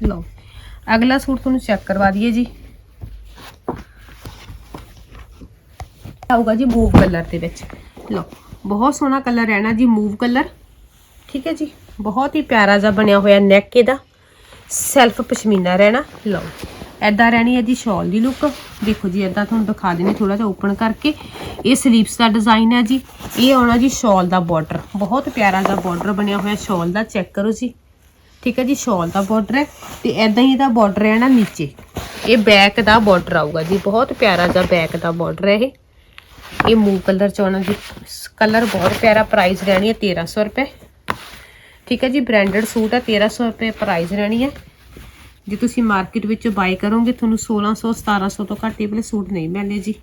ਲਓ, ਅਗਲਾ ਸੂਟ ਤੁਹਾਨੂੰ ਚੈੱਕ ਕਰਵਾ ਦਈਏ ਜੀ। ਆਊਗਾ ਜੀ ਮੂਵ ਕਲਰ ਦੇ ਵਿੱਚ। ਲਓ, ਬਹੁਤ ਸੋਹਣਾ ਕਲਰ ਰਹਿਣਾ ਜੀ ਮੂਵ ਕਲਰ ਠੀਕ ਹੈ ਜੀ? ਬਹੁਤ ਹੀ ਪਿਆਰਾ ਜਿਹਾ ਬਣਿਆ ਹੋਇਆ ਨੈਕ ਇਹਦਾ। ਸੈਲਫ ਪਸ਼ਮੀਨਾ ਰਹਿਣਾ। ਲਓ। ਐਦਾਂ ਰਹਿਣੀ ਹੈ ਜੀ ਸ਼ਾਲ ਦੀ ਲੁੱਕ ਦੇਖੋ ਜੀ ਐਦਾਂ ਤੁਹਾਨੂੰ ਦਿਖਾ ਦਿੰਦੇ ਥੋੜਾ ਜਿਹਾ ਓਪਨ ਕਰਕੇ। ਇਹ ਸਲੀਵਸ ਦਾ ਡਿਜ਼ਾਈਨ ਹੈ ਜੀ। ਇਹ ਆਉਣਾ ਜੀ ਸ਼ਾਲ ਦਾ ਬਾਰਡਰ ਬਹੁਤ ਪਿਆਰਾ ਜਿਹਾ ਬਾਰਡਰ ਬਣਿਆ ਹੋਇਆ ਸ਼ਾਲ ਦਾ। ਚੈੱਕ ਕਰੋ ਜੀ। ਠੀਕ ਹੈ ਜੀ, ਸ਼ਾਲ ਦਾ ਬਾਰਡਰ ਹੈ। ਤੇ ਐਦਾਂ ਹੀ ਇਹਦਾ ਬਾਰਡਰ ਹੈ ਨਾ ਨੀਚੇ। ਇਹ ਬੈਕ ਦਾ ਬਾਰਡਰ ਆਊਗਾ ਜੀ। ਬਹੁਤ ਪਿਆਰਾ ਜਿਹਾ ਬੈਕ ਦਾ ਬਾਰਡਰ ਹੈ ਇਹ। ਇਹ ਮੂਵ ਕਲਰ ਚ ਆਉਣਾ ਜੀ। ਕਲਰ ਬਹੁਤ ਪਿਆਰਾ ਪ੍ਰਾਈਸ ਰਹਿਣੀ ਹੈ 1300 ਰੁਪਏ। ਠੀਕ ਹੈ ਜੀ ਬ੍ਰਾਂਡਡ ਸੂਟ ਹੈ। 1300 ਰੁਪਏ ਪ੍ਰਾਈਸ ਰਹਿਣੀ ਹੈ। ਜੇ ਤੁਸੀਂ ਮਾਰਕੀਟ ਵਿੱਚ ਬਾਈ ਕਰੋਗੇ, ਤੁਹਾਨੂੰ 1600 1700 ਤੋਂ ਘੱਟ ਇਹ ਵਾਲੇ ਸੂਟ ਨਹੀਂ ਮਿਲਣੇ ਜੀ।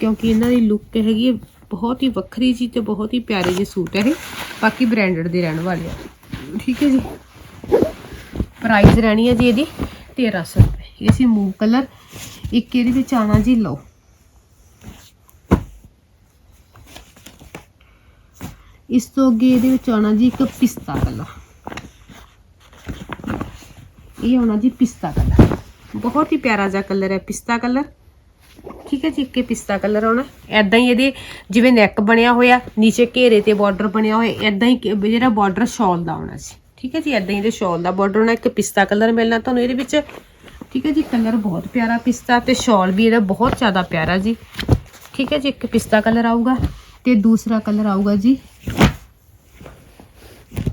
ਕਿਉਂਕਿ ਇਹਨਾਂ ਦੀ ਲੁੱਕ ਹੈਗੀ ਹੈ, ਬਹੁਤ ਹੀ ਵੱਖਰੀ ਜੀ ਤੇ ਬਹੁਤ ਹੀ ਪਿਆਰੇ ਜਿਹੇ ਸੂਟ ਹੈ ਇਹ। ਬਾਕੀ ਬ੍ਰਾਂਡਡ ਦੇ ਰਹਿਣ ਵਾਲੇ ਆ। ਠੀਕ ਹੈ ਜੀ। ਪ੍ਰਾਈਸ ਰਹਿਣੀ ਹੈ ਜੀ ਇਹਦੀ 1300 ਰੁਪਏ। ਇਹ ਸੀ ਮੂਵ ਕਲਰ ਇੱਕ ਇਹਦੇ ਵਿੱਚ ਆਣਾ ਜੀ, ਲਓ। ਇਸ ਤੋਂ ਅੱਗੇ ਇਹਦੇ ਵਿੱਚ ਆਉਣਾ ਜੀ ਇੱਕ ਪਿਸਤਾ ਕਲਰ ਇਹ ਆਉਣਾ ਜੀ ਪਿਸਤਾ ਕਲਰ। ਬਹੁਤ ਹੀ ਪਿਆਰਾ ਜਿਹਾ ਕਲਰ ਹੈ, ਪਿਸਤਾ ਕਲਰ। ਠੀਕ ਹੈ ਜੀ, ਇੱਕ ਪਿਸਤਾ ਕਲਰ ਆਉਣਾ। ਐਦਾਂ ਹੀ ਇਹਦੇ ਜਿਵੇਂ ਨੈਕ ਬਣਿਆ ਹੋਇਆ, ਨੀਚੇ ਘੇਰੇ ਤੇ ਬਾਰਡਰ ਬਣਿਆ ਹੋਇਆ ਐਦਾਂ ਹੀ ਜਿਹੜਾ ਬਾਰਡਰ ਸ਼ਾਲ ਦਾ ਆਉਣਾ ਸੀ। ਠੀਕ ਹੈ ਜੀ ਐਦਾਂ ਹੀ ਇਹਦੇ ਸ਼ਾਲ ਦਾ ਬਾਰਡਰ ਹੋਣਾ ਇੱਕ ਪਿਸਤਾ ਕਲਰ ਮਿਲਣਾ ਤੁਹਾਨੂੰ ਇਹਦੇ ਵਿੱਚ। ਠੀਕ ਹੈ ਜੀ, ਕਲਰ ਬਹੁਤ ਪਿਆਰਾ ਪਿਸਤਾ ਤੇ ਸ਼ਾਲ ਵੀ ਇਹਦਾ ਬਹੁਤ ਜ਼ਿਆਦਾ ਪਿਆਰਾ ਜੀ। ਠੀਕ ਹੈ ਜੀ, ਇੱਕ ਪਿਸਤਾ ਕਲਰ ਆਊਗਾ ਤੇ ਦੂਸਰਾ ਕਲਰ ਆਊਗਾ ਜੀ।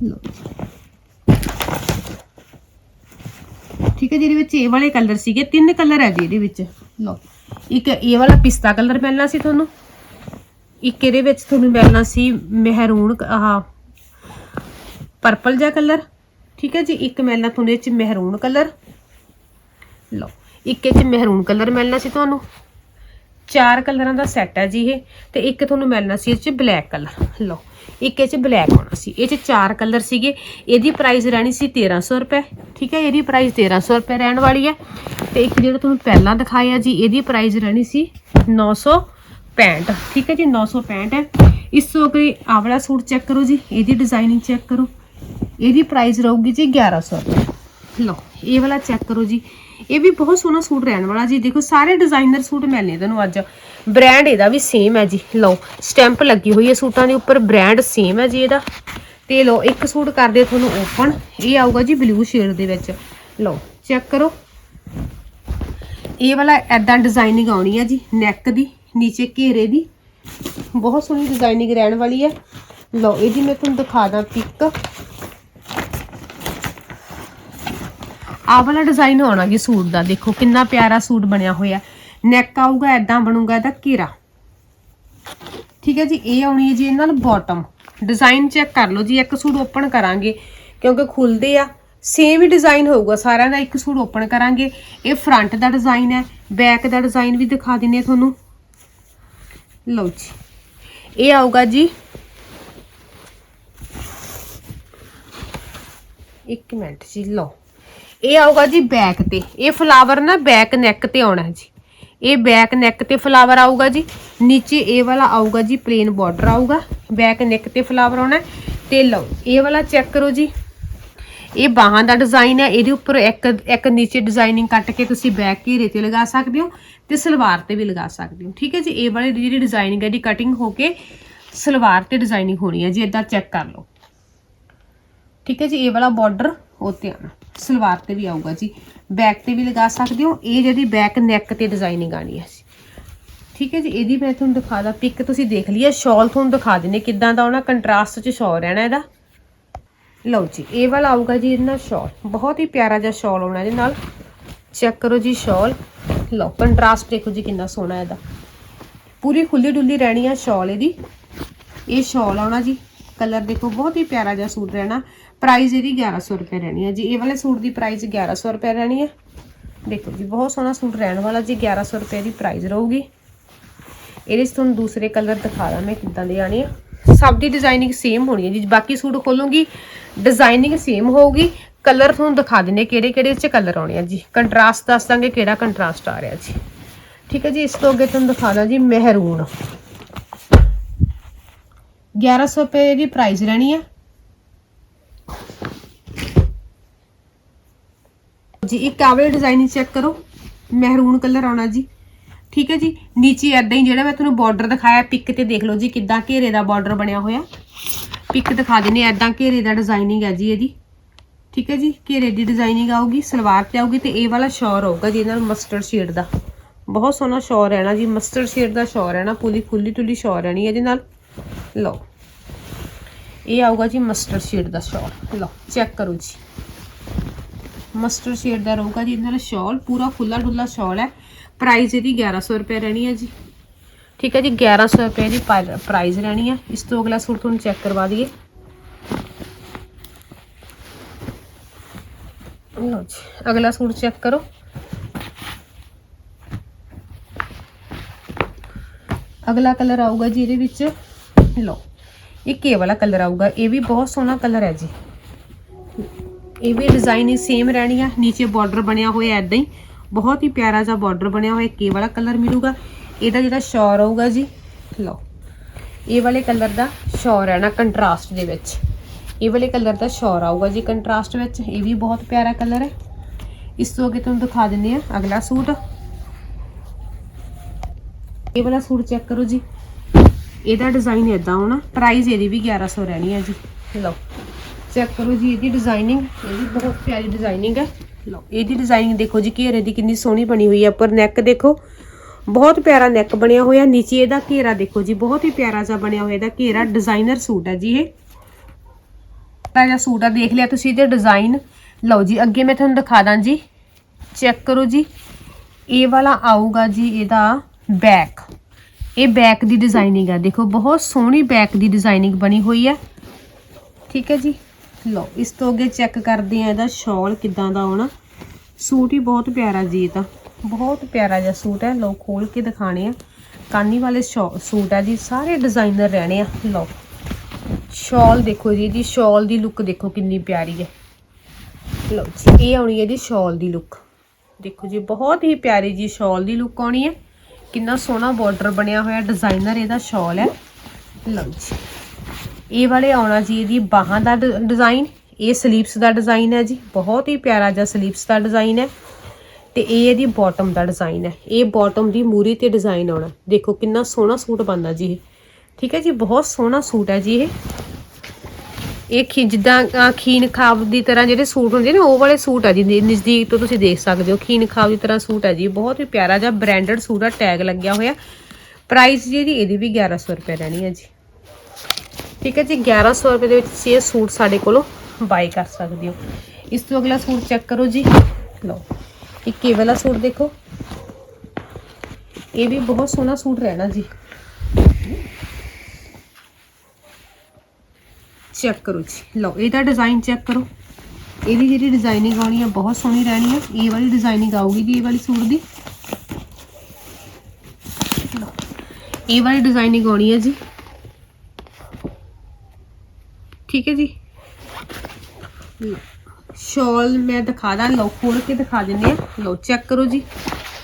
ਲਓ ਠੀਕ ਹੈ, ਜਿਹਦੇ ਵਿੱਚ ਇਹ ਵਾਲੇ ਕਲਰ ਸੀਗੇ, ਤਿੰਨ ਕਲਰ ਹੈ ਜੀ ਇਹਦੇ ਵਿੱਚ। ਲਓ, ਇੱਕ ਇਹ ਵਾਲਾ ਪਿਸਤਾ ਕਲਰ ਮਿਲਣਾ ਸੀ ਤੁਹਾਨੂੰ, ਇੱਕ ਇਹਦੇ ਵਿੱਚ ਤੁਹਾਨੂੰ ਮਿਲਣਾ ਸੀ ਮਹਿਰੂਨ ਆਹ ਪਰਪਲ ਜਿਹਾ ਕਲਰ ਠੀਕ ਹੈ ਜੀ, ਇੱਕ ਮਿਲਣਾ ਤੁਹਾਨੂੰ ਇਹ ਚ ਮਹਿਰੂਨ ਕਲਰ ਲਓ, ਇੱਕ ਇਹ ਚ ਮਹਿਰੂਨ ਕਲਰ ਮਿਲਣਾ ਸੀ ਤੁਹਾਨੂੰ, ਚਾਰ ਕਲਰਾਂ ਦਾ ਸੈੱਟ ਹੈ ਜੀ ਇਹ, ਤੇ ਇੱਕ ਤੁਹਾਨੂੰ ਮਿਲਣਾ ਸੀ ਇਹ ਚ ਬਲੈਕ ਕਲਰ ਲਓ ਇੱਕ ਇਹ ਚ ਬਲੈਕ ਆਉਣਾ ਸੀ। ਇਹ ਚ ਚਾਰ ਕਲਰ ਸੀਗੇ। ਇਹਦੀ ਪ੍ਰਾਈਸ ਰਹਿਣੀ ਸੀ 1300 ਰੁਪਏ। ਠੀਕ ਹੈ, ਇਹਦੀ ਪ੍ਰਾਈਸ 1300 ਰੁਪਏ ਰਹਿਣ ਵਾਲੀ ਹੈ। ਤੇ ਇੱਕ ਜਿਹੜਾ ਤੁਹਾਨੂੰ ਪਹਿਲਾਂ ਦਿਖਾਇਆ ਜੀ, ਇਹਦੀ ਪ੍ਰਾਈਸ ਰਹਿਣੀ ਸੀ 965 ਠੀਕ ਹੈ ਜੀ 965 ਹੈ। ਇਸ ਤੋਂ ਅਗਰ ਆਹ ਵਾਲਾ ਸੂਟ ਚੈੱਕ ਕਰੋ ਜੀ, ਇਹਦੀ ਡਿਜ਼ਾਈਨਿੰਗ ਚੈੱਕ ਕਰੋ। ਇਹਦੀ ਪ੍ਰਾਈਸ ਰਹੂਗੀ ਜੀ 1100 ਰੁਪਏ। ਲਓ, ਇਹ ਵਾਲਾ ਚੈੱਕ ਕਰੋ ਜੀ। ਇਹ ਵੀ ਬਹੁਤ ਸੋਹਣਾ ਸੂਟ ਰਹਿਣ ਵਾਲਾ ਜੀ। ਦੇਖੋ, ਸਾਰੇ ਡਿਜ਼ਾਈਨਰ ਸੂਟ ਮਿਲਨੇ ਤੁਹਾਨੂੰ ਅੱਜ। ਬ੍ਰਾਂਡ ਇਹਦਾ ਵੀ ਸੇਮ ਹੈ ਜੀ। ਲਓ ਸਟੈਂਪ ਲੱਗੀ ਹੋਈ ਹੈ ਸੂਟਾਂ ਦੇ ਉੱਪਰ ਬ੍ਰਾਂਡ ਸੇਮ ਹੈ ਜੀ ਇਹਦਾ। ਤੇ ਲਓ, ਇੱਕ ਸੂਟ ਕਰਦੇ ਤੁਹਾਨੂੰ ਓਪਨ ਇਹ ਆਊਗਾ ਜੀ ਬਲੂ ਸ਼ੇਡ ਦੇ ਵਿੱਚ। ਲਓ ਚੈੱਕ ਕਰੋ। ਇਹ ਵਾਲਾ ਐਦਾਂ ਡਿਜ਼ਾਈਨਿੰਗ ਆਉਣੀ ਹੈ ਜੀ ਨੈਕ ਦੀ, ਨੀਚੇ ਘੇਰੇ ਦੀ। ਬਹੁਤ ਸੋਹਣੀ ਡਿਜ਼ਾਈਨਿੰਗ ਰਹਿਣ ਵਾਲੀ ਹੈ। ਲਓ, ਇਹਦੀ ਮੈਂ ਤੁਹਾਨੂੰ ਦਿਖਾ ਦਾਂ ਪਿਕ ਆਹ ਵਾਲਾ ਡਿਜ਼ਾਈਨ ਆਉਣਾ ਜੀ ਸੂਟ ਦਾ। ਦੇਖੋ, ਕਿੰਨਾ ਪਿਆਰਾ ਸੂਟ ਬਣਿਆ ਹੋਇਆ। ਨੈਕ ਆਊਗਾ ਐਦਾਂ ਬਣੂਗਾ ਇਹਦਾ ਘੇਰਾ। ਠੀਕ ਹੈ ਜੀ, ਇਹ ਆਉਣੀ ਹੈ ਜੀ ਇਹਨਾਂ ਨਾਲ ਬਾਟਮ ਡਿਜ਼ਾਈਨ ਚੈੱਕ ਕਰ ਲਓ ਜੀ, ਇੱਕ ਸੂਟ ਓਪਨ ਕਰਾਂਗੇ, ਕਿਉਂਕਿ ਖੁੱਲਦੇ ਆ। ਸੇਮ ਹੀ ਡਿਜ਼ਾਈਨ ਹੋਊਗਾ, ਸਾਰਿਆਂ ਦਾ ਇੱਕ ਸੂਟ ਓਪਨ ਕਰਾਂਗੇ। ਇਹ ਫਰੰਟ ਦਾ ਡਿਜ਼ਾਈਨ ਹੈ ਬੈਕ ਦਾ ਡਿਜ਼ਾਈਨ ਵੀ ਦਿਖਾ ਦਿੰਨੇ ਆ ਤੁਹਾਨੂੰ। ਲਓ ਜੀ, ਇਹ ਆਊਗਾ ਜੀ। ਇੱਕ ਮਿੰਟ ਜੀ, ਲਓ। ਇਹ ਆਊਗਾ ਜੀ ਬੈਕ ਤੇ। ਇਹ ਫਲਾਵਰ ਨਾ ਬੈਕ ਨੈਕ ਤੇ ਆਉਣਾ ਜੀ। ਇਹ ਬੈਕ ਨੈਕ ਤੇ ਫਲਾਵਰ ਆਊਗਾ ਜੀ। ਨੀਚੇ ਇਹ ਵਾਲਾ ਆਊਗਾ ਜੀ ਪਲੇਨ ਬਾਰਡਰ ਆਊਗਾ। ਬੈਕ ਨੈਕ ਤੇ ਫਲਾਵਰ ਆਉਣਾ ਹੈ। ਤੇ ਲਓ, ਇਹ ਵਾਲਾ ਚੈੱਕ ਕਰੋ ਜੀ। ਇਹ ਬਾਹਾਂ ਦਾ ਡਿਜ਼ਾਈਨ ਹੈ, ਇਹਦੇ ਉੱਪਰ ਇੱਕ ਇੱਕ ਨੀਚੇ ਡਿਜ਼ਾਈਨਿੰਗ ਕੱਟ ਕੇ ਤੁਸੀਂ ਬੈਕ ਘੇਰੇ ਤੇ ਲਗਾ ਸਕਦੇ ਹੋ ਤੇ ਸਲਵਾਰ ਤੇ ਵੀ ਲਗਾ ਸਕਦੇ ਹੋ। ਠੀਕ ਹੈ ਜੀ, ਇਹ ਵਾਲੀ ਜਿਹੜੀ ਡਿਜ਼ਾਈਨਿੰਗ ਹੈ ਦੀ ਕਟਿੰਗ ਹੋ ਕੇ ਸਲਵਾਰ ਤੇ ਡਿਜ਼ਾਈਨਿੰਗ ਹੋਣੀ ਹੈ ਜੀ ਇਦਾਂ ਚੈੱਕ ਕਰ ਲਓ। ਠੀਕ ਹੈ ਜੀ, ਇਹ ਵਾਲਾ ਬਾਰਡਰ ਉੱਤੇ ਆਣਾ ਸਲਵਾਰ ਤੇ ਵੀ ਆਊਗਾ ਜੀ। ਬੈਕ ਤੇ ਵੀ ਲਗਾ ਸਕਦੇ ਹੋ। ਇਹ ਜਿਹੜੀ ਬੈਕ ਨੈਕ ਤੇ ਡਿਜ਼ਾਈਨਿੰਗ ਆਣੀ ਹੈ। ਠੀਕ ਹੈ ਜੀ, ਇਹਦੀ ਮੈਂ ਤੁਹਾਨੂੰ ਦਿਖਾ ਦਾਂ। ਪਿਕ ਤੁਸੀਂ ਦੇਖ ਲਈ ਹੈ ਸ਼ਾਲ ਤੁਹਾਨੂੰ ਦਿਖਾ ਦਿੰਨੇ ਕਿੱਦਾਂ ਦਾ ਆਉਣਾ ਕੰਟਰਾਸਟ ਚ ਸ਼ਾਲ ਰਹਿਣਾ ਇਹਦਾ। ਲਓ ਜੀ, ਇਹ ਵਾਲਾ ਆਊਗਾ ਜੀ ਇਹਨਾਂ ਨਾਲ ਸ਼ਾਲ ਬਹੁਤ ਹੀ ਪਿਆਰਾ ਜਿਹਾ ਸ਼ਾਲ ਆਉਣਾ ਇਹਦੇ ਨਾਲ। ਚੈੱਕ ਕਰੋ ਜੀ ਸ਼ਾਲ ਲਓ ਕੰਟਰਾਸਟ ਦੇਖੋ ਜੀ ਕਿੰਨਾ ਸੋਹਣਾ ਇਹਦਾ। ਪੂਰੀ ਖੁੱਲੀ ਡੁੱਲੀ ਰਹਿਣੀ ਆ ਸ਼ਾਲ ਇਹਦੀ। ਇਹ ਸ਼ਾਲ ਆਉਣਾ ਜੀ। ਕਲਰ ਦੇਖੋ, ਬਹੁਤ ਹੀ ਪਿਆਰਾ ਜਿਹਾ ਸੂਟ ਰਹਿਣਾ। ਪ੍ਰਾਈਸ ਇਹਦੀ 1100 ਰੁਪਏ ਰਹਿਣੀ ਹੈ ਜੀ। ਇਹ ਵਾਲੇ ਸੂਟ ਦੀ ਪ੍ਰਾਈਸ 1100 ਰੁਪਏ ਰਹਿਣੀ ਹੈ ਦੇਖੋ ਜੀ, ਬਹੁਤ ਸੋਹਣਾ ਸੂਟ ਰਹਿਣ ਵਾਲਾ ਜੀ 1100 ਰੁਪਏ ਦੀ ਪ੍ਰਾਈਸ ਰਹੂਗੀ। ਇਹਦੇ 'ਚ ਤੁਹਾਨੂੰ ਦੂਸਰੇ ਕਲਰ ਦਿਖਾ ਦਾਂ ਮੈਂ ਕਿੱਦਾਂ ਦੇ ਆਣੇ ਆ। ਸਭ ਦੀ ਡਿਜ਼ਾਈਨਿੰਗ ਸੇਮ ਹੋਣੀ ਹੈ ਜੀ। ਬਾਕੀ ਸੂਟ ਖੋਲੂੰਗੀ ਡਿਜ਼ਾਈਨਿੰਗ ਸੇਮ ਹੋਊਗੀ। ਕਲਰ ਤੁਹਾਨੂੰ ਦਿਖਾ ਦਿੰਨੇ ਕਿਹੜੇ ਕਿਹੜੇ 'ਚ ਕਲਰ ਆਉਣੇ ਆ ਜੀ। ਕੰਟਰਾਸਟ ਦੱਸ ਦਾਂਗੇ ਕਿਹੜਾ ਕੰਟਰਾਸਟ ਆ ਰਿਹਾ ਜੀ। ਠੀਕ ਹੈ ਜੀ, ਇਸ ਤੋਂ ਅੱਗੇ ਤੁਹਾਨੂੰ ਦਿਖਾ ਦਾਂ ਜੀ, ਮਹਿਰੂਨ। 1100 ਰੁਪਏ ਦੀ ਪ੍ਰਾਈਸ ਰਹਿਣੀ ਹੈ ਜੀ, ਇੱਕ ਆਵਲੇ ਡਿਜ਼ਾਈਨ ਚੈੱਕ ਕਰੋ। ਮਹਿਰੂਨ ਕਲਰ ਆਉਣਾ ਜੀ। ਠੀਕ ਹੈ ਜੀ? ਨੀਚੇ ਐਦਾਂ ਹੀ ਜਿਹੜਾ ਮੈਂ ਤੁਹਾਨੂੰ ਬਾਰਡਰ ਦਿਖਾਇਆ ਪਿਕ ਤੇ ਦੇਖ ਲਓ ਜੀ ਕਿੱਦਾਂ ਘੇਰੇ ਦਾ ਬਾਰਡਰ ਬਣਿਆ ਹੋਇਆ। ਪਿਕ ਦਿਖਾ ਦਿੰਨੇ ਐਦਾਂ ਘੇਰੇ ਦਾ ਡਿਜ਼ਾਈਨਿੰਗ ਹੈ ਜੀ ਇਹਦੀ। ਠੀਕ ਹੈ ਜੀ? ਘੇਰੇ ਦੀ ਡਿਜ਼ਾਈਨਿੰਗ ਆਊਗੀ, ਸਲਵਾਰ ਤੇ ਆਊਗੀ ਤੇ ਇਹ ਵਾਲਾ ਸ਼ੌਰ ਹੋਊਗਾ ਜਿਹਦੇ ਨਾਲ ਮਸਟਰਡ ਸ਼ੇਡ ਦਾ। ਬਹੁਤ ਸੋਹਣਾ ਸ਼ੌਰ ਰਹਿਣਾ ਜੀ ਮਸਟਰਡ ਸ਼ੇਡ ਦਾ ਸ਼ੌਰ ਰਹਿਣਾ, ਪੂਰੀ ਖੁੱਲੀ ਤੁਲੀ ਸ਼ੋਰ ਰਹਿਣੀ ਇਹਦੇ ਨਾਲ। ਲਓ। ਇਹ ਆਊਗਾ ਜੀ ਮਸਟਰਡ ਸ਼ੇਡ ਦਾ ਸ਼ੌਲ। ਲਓ ਚੈੱਕ ਕਰੋ ਜੀ। ਮਸਟਰਡ ਸ਼ੇਡ ਦਾ ਰਹੂਗਾ ਜੀ ਇਹਨਾਂ ਦਾ ਸ਼ਾਲ, ਪੂਰਾ ਖੁੱਲਾ ਡੁੱਲਾ ਸ਼ਾਲ ਹੈ। ਪ੍ਰਾਈਸ ਇਹਦੀ 1100 ਰੁਪਏ ਰਹਿਣੀ ਹੈ ਜੀ। ਠੀਕ ਹੈ ਜੀ 1100 ਰੁਪਏ ਦੀ ਪ੍ਰਾਈਸ ਰਹਿਣੀ ਹੈ। ਇਸ ਤੋਂ ਅਗਲਾ ਸੂਟ ਤੁਹਾਨੂੰ ਚੈੱਕ ਕਰਵਾ ਦਈਏ। ਲਓ ਜੀ, ਅਗਲਾ ਸੂਟ ਚੈੱਕ ਕਰੋ। ਅਗਲਾ ਕਲਰ ਆਊਗਾ ਜੀ ਇਹਦੇ ਵਿੱਚ, ਲਓ। ਇਹ ਕੇ ਵਾਲਾ ਕਲਰ ਆਊਗਾ। ਇਹ ਵੀ ਬਹੁਤ ਸੋਹਣਾ ਕਲਰ ਹੈ ਜੀ। ਇਹ ਵੀ ਡਿਜ਼ਾਈਨ ਸੇਮ ਰਹਿਣੀ ਆ। ਨੀਚੇ ਬਾਰਡਰ ਬਣਿਆ ਹੋਇਆ ਐਦਾਂ ਹੀ। ਬਹੁਤ ਹੀ ਪਿਆਰਾ ਜਿਹਾ ਬਾਰਡਰ ਬਣਿਆ ਹੋਇਆ ਕੇ ਵਾਲਾ ਕਲਰ ਮਿਲੂਗਾ। ਇਹਦਾ ਜਿਹੜਾ ਸ਼ੌਰ ਆਊਗਾ ਜੀ, ਲਓ। ਇਹ ਵਾਲੇ ਕਲਰ ਦਾ ਸ਼ੌਰ ਹੈ ਨਾ ਕੰਟਰਾਸਟ ਦੇ ਵਿੱਚ। ਇਹ ਵਾਲੇ ਕਲਰ ਦਾ ਸ਼ੌਰ ਆਊਗਾ ਜੀ ਕੰਟਰਾਸਟ ਵਿੱਚ। ਇਹ ਵੀ ਬਹੁਤ ਪਿਆਰਾ ਕਲਰ ਹੈ। ਇਸ ਤੋਂ ਅੱਗੇ ਤੁਹਾਨੂੰ ਦਿਖਾ ਦਿੰਦੇ ਆ ਅਗਲਾ ਸੂਟ। ਇਹ ਵਾਲਾ ਸੂਟ ਚੈੱਕ ਕਰੋ ਜੀ। ਇਹਦਾ ਡਿਜ਼ਾਈਨ ਇਦਾਂ ਹੋਣਾ ਪ੍ਰਾਈਸ ਇਹਦੀ ਵੀ 1100 ਰਹਿਣੀ ਹੈ ਜੀ। ਲਓ ਚੈੱਕ ਕਰੋ ਜੀ, ਇਹਦੀ ਡਿਜ਼ਾਈਨਿੰਗ ਇਹ ਵੀ ਬਹੁਤ ਪਿਆਰੀ ਡਿਜ਼ਾਈਨਿੰਗ ਹੈ ਲਓ, ਇਹਦੀ ਡਿਜ਼ਾਈਨਿੰਗ ਦੇਖੋ ਜੀ, ਘੇਰੇ ਦੀ ਕਿੰਨੀ ਸੋਹਣੀ ਬਣੀ ਹੋਈ ਹੈ ਉੱਪਰ ਨੈਕ ਦੇਖੋ। ਬਹੁਤ ਪਿਆਰਾ ਨੈਕ ਬਣਿਆ ਹੋਇਆ, ਨੀਚੇ ਇਹਦਾ ਘੇਰਾ ਦੇਖੋ ਜੀ, ਬਹੁਤ ਹੀ ਪਿਆਰਾ ਜਿਹਾ ਬਣਿਆ ਹੋਇਆ ਇਹਦਾ ਘੇਰਾ ਡਿਜ਼ਾਈਨਰ ਸੂਟ ਹੈ ਜੀ ਇਹ। ਤਾਂ ਜਿਹਾ ਸੂਟ ਆ, ਦੇਖ ਲਿਆ ਤੁਸੀਂ ਇਹਦੇ ਡਿਜ਼ਾਈਨ ਲਓ ਜੀ, ਅੱਗੇ ਮੈਂ ਤੁਹਾਨੂੰ ਦਿਖਾ ਦਾਂ ਜੀ। ਚੈੱਕ ਕਰੋ ਜੀ, ਇਹ ਵਾਲਾ ਆਊਗਾ ਜੀ, ਇਹਦਾ ਬੈਕ ਇਹ ਬੈਕ ਦੀ ਡਿਜ਼ਾਈਨਿੰਗ ਆ। ਦੇਖੋ, ਬਹੁਤ ਸੋਹਣੀ ਬੈਕ ਦੀ ਡਿਜ਼ਾਈਨਿੰਗ ਬਣੀ ਹੋਈ ਹੈ ਠੀਕ ਹੈ ਜੀ? ਲਓ, ਇਸ ਤੋਂ ਅੱਗੇ ਚੈੱਕ ਕਰਦੇ ਆ ਇਹਦਾ ਸ਼ਾਲ ਕਿਦਾਂ ਦਾ ਆਉਣਾ। ਸੂਟ ਹੀ ਬਹੁਤ ਪਿਆਰਾ ਜੀ ਇਹ ਤਾਂ ਬਹੁਤ ਪਿਆਰਾ ਜਿਹਾ ਸੂਟ ਹੈ। ਲਓ ਖੋਲ ਕੇ ਦਿਖਾਣੇ ਆ। ਕਾਨੀ ਵਾਲੇ ਸ਼ਾ- ਸੂਟ ਆ ਜੀ। ਸਾਰੇ ਡਿਜ਼ਾਈਨਰ ਰਹਿਣੇ ਆ। ਲਓ ਸ਼ਾਲ ਦੇਖੋ ਜੀ ਜੀ ਸ਼ਾਲ ਦੀ ਲੁੱਕ ਦੇਖੋ ਕਿੰਨੀ ਪਿਆਰੀ ਹੈ। ਲਓ ਜੀ, ਇਹ ਆਉਣੀ ਹੈ ਜੀ ਸ਼ਾਲ ਦੀ ਲੁੱਕ ਦੇਖੋ ਜੀ, ਬਹੁਤ ਹੀ ਪਿਆਰੀ ਜੀ ਸ਼ਾਲ ਦੀ ਲੁੱਕ ਆਉਣੀ ਹੈ। ਕਿੰਨਾ ਸੋਹਣਾ ਬਾਰਡਰ ਬਣਿਆ ਹੋਇਆ ਡਿਜ਼ਾਈਨਰ ਇਹਦਾ ਸ਼ਾਲ ਹੈ। ਲਓ ਜੀ। ਇਹ ਵਾਲੇ ਆਉਣਾ ਜੀ ਇਹਦੀ ਬਾਹਾਂ ਦਾ ਡਿਜ਼ਾਈਨ ਇਹ ਸਲੀਵਸ ਦਾ ਡਿਜ਼ਾਈਨ ਹੈ ਜੀ। ਬਹੁਤ ਹੀ ਪਿਆਰਾ ਜਿਹਾ ਸਲੀਵਸ ਦਾ ਡਿਜ਼ਾਈਨ ਹੈ ਤੇ ਇਹ ਇਹਦੀ ਬਾਟਮ ਦਾ ਡਿਜ਼ਾਈਨ ਹੈ। ਇਹ ਬਾਟਮ ਦੀ ਮੂਰੀ ਤੇ ਡਿਜ਼ਾਈਨ ਆਉਣਾ। ਦੇਖੋ ਕਿੰਨਾ ਸੋਹਣਾ ਸੂਟ ਬਣਦਾ ਜੀ ਇਹ। ਠੀਕ ਹੈ ਜੀ, ਬਹੁਤ ਸੋਹਣਾ ਸੂਟ ਹੈ ਜੀ ਇਹ। ਇਹ ਖੀ ਜਿੱਦਾਂ ਅਹ, ਖੀਨ ਖਾਬ ਦੀ ਤਰ੍ਹਾਂ ਜਿਹੜੇ ਸੂਟ ਹੁੰਦੇ ਨੇ ਉਹ ਵਾਲੇ ਸੂਟ ਆ ਜੀ ਨ- ਨਜ਼ਦੀਕ ਤੋਂ ਤੁਸੀਂ ਦੇਖ ਸਕਦੇ ਹੋ ਖੀਨ ਖਾਬ ਦੀ ਤਰ੍ਹਾਂ ਸੂਟ ਹੈ ਜੀ ਬਹੁਤ ਹੀ ਪਿਆਰਾ ਜਿਹਾ ਬ੍ਰਾਂਡਡ ਸੂਟ ਆ ਟੈਗ ਲੱਗਿਆ ਹੋਇਆ। ਪ੍ਰਾਈਸ ਜਿਹੜੀ ਇਹਦੀ ਇਹਦੀ ਵੀ 1100 ਰੁਪਏ ਰਹਿਣੀ ਹੈ ਜੀ। ਠੀਕ ਹੈ ਜੀ 1100 ਰੁਪਏ ਦੇ ਵਿੱਚ ਤੁਸੀਂ ਇਹ ਸੂਟ ਸਾਡੇ ਕੋਲੋਂ ਬਾਈ ਕਰ ਸਕਦੇ ਹੋ। ਇਸ ਤੋਂ ਅਗਲਾ ਸੂਟ ਚੈੱਕ ਕਰੋ ਜੀ। ਲਓ ਇੱਕ ਇਹ ਵਾਲਾ ਸੂਟ ਦੇਖੋ। ਇਹ ਵੀ ਬਹੁਤ ਸੋਹਣਾ ਸੂਟ ਰਹਿਣਾ ਜੀ। ਚੈੱਕ ਕਰੋ ਜੀ। ਲਓ ਇਹਦਾ ਡਿਜ਼ਾਈਨ ਚੈੱਕ ਕਰੋ। ਇਹਦੀ ਜਿਹੜੀ ਡਿਜ਼ਾਈਨਿੰਗ ਆਉਣੀ ਆ ਬਹੁਤ ਸੋਹਣੀ ਰਹਿਣੀ ਹੈ ਇਹ ਵਾਲੀ ਡਿਜ਼ਾਈਨਿੰਗ ਆਊਗੀ ਜੀ ਇਹ ਵਾਲੀ ਸੂਟ ਦੀ। ਲਓ, ਇਹ ਵਾਲੀ ਡਿਜ਼ਾਈਨਿੰਗ ਆਉਣੀ ਹੈ ਜੀ। ਠੀਕ ਹੈ ਜੀ? ਸ਼ਾਲ ਮੈਂ ਦਿਖਾ ਦਾਂ ਲਓ ਖੋਲ ਕੇ ਦਿਖਾ ਦਿੰਨੇ ਆ। ਲਓ ਚੈੱਕ ਕਰੋ ਜੀ।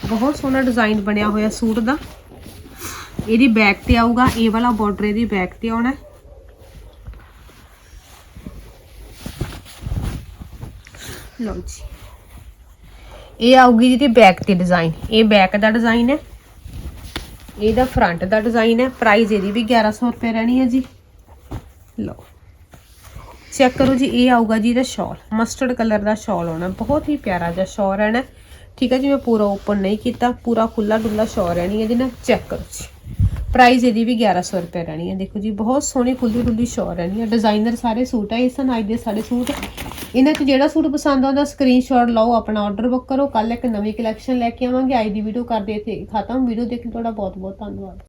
ਬਹੁਤ ਸੋਹਣਾ ਡਿਜ਼ਾਈਨ ਬਣਿਆ ਹੋਇਆ ਸੂਟ ਦਾ। ਇਹਦੀ ਬੈਕ ਤੇ ਆਊਗਾ ਇਹ ਵਾਲਾ ਬਾਰਡਰ ਇਹਦੀ ਬੈਕ ਤੇ ਆਉਣਾ। ਲਓ ਜੀ। ਇਹ ਆਊਗੀ ਜਿਹਦੀ ਬੈਕ ਤੇ ਡਿਜ਼ਾਈਨ ਇਹ ਬੈਕ ਦਾ ਡਿਜ਼ਾਈਨ ਹੈ। ਇਹਦਾ ਫਰੰਟ ਦਾ ਡਿਜ਼ਾਈਨ ਹੈ। ਪ੍ਰਾਈਸ ਇਹਦੀ ਵੀ 1100 ਰੁਪਏ ਰਹਿਣੀ ਹੈ ਜੀ। ਲਓ। ਚੈੱਕ ਕਰੋ ਜੀ, ਇਹ ਆਊਗਾ ਜੀ ਇਹਦਾ ਸ਼ਾਲ ਮਸਟਰਡ ਕਲਰ ਦਾ ਸ਼ਾਲ ਆਉਣਾ। ਬਹੁਤ ਹੀ ਪਿਆਰਾ ਜਿਹਾ ਸ਼ਾਲ ਰਹਿਣਾ। ਠੀਕ ਹੈ ਜੀ, ਮੈਂ ਪੂਰਾ ਓਪਨ ਨਹੀਂ ਕੀਤਾ। ਪੂਰਾ ਖੁੱਲਾ ਡੁੱਲਾ ਸ਼ਾਲ ਰਹਿਣੀ ਹੈ ਜੀ। ਨਾ ਚੈੱਕ ਕਰੋ ਜੀ। ਪ੍ਰਾਈਸ ਇਹਦੀ ਵੀ 1100 ਰੁਪਏ ਰਹਿਣੀ ਹੈ। ਦੇਖੋ ਜੀ, ਬਹੁਤ ਸੋਹਣੀ ਖੁੱਲੀ ਡੁੱਲੀ ਸ਼ੋਰ ਰਹਿਣੀ ਹੈ। ਡਿਜ਼ਾਈਨਰ ਸਾਰੇ ਸੂਟ ਹੈ ਸਨ ਅੱਜ ਦੇ ਸਾਡੇ ਸੂਟ। ਇਹਨਾਂ 'ਚ ਜਿਹੜਾ ਸੂਟ ਪਸੰਦ ਆਉਂਦਾ ਸਕਰੀਨਸ਼ਾਟ ਲਓ, ਆਪਣਾ ਆਰਡਰ ਬੁੱਕ ਕਰੋ। ਕੱਲ ਇੱਕ ਨਵੀਂ ਕਲੈਕਸ਼ਨ ਲੈ ਕੇ ਆਵਾਂਗੇ। ਅੱਜ ਦੀ ਵੀਡੀਓ ਕਰਦੇ ਇੱਥੇ ਖਤਮ। ਵੀਡੀਓ ਦੇਖਣ ਤੁਹਾਡਾ ਬਹੁਤ ਬਹੁਤ ਧੰਨਵਾਦ।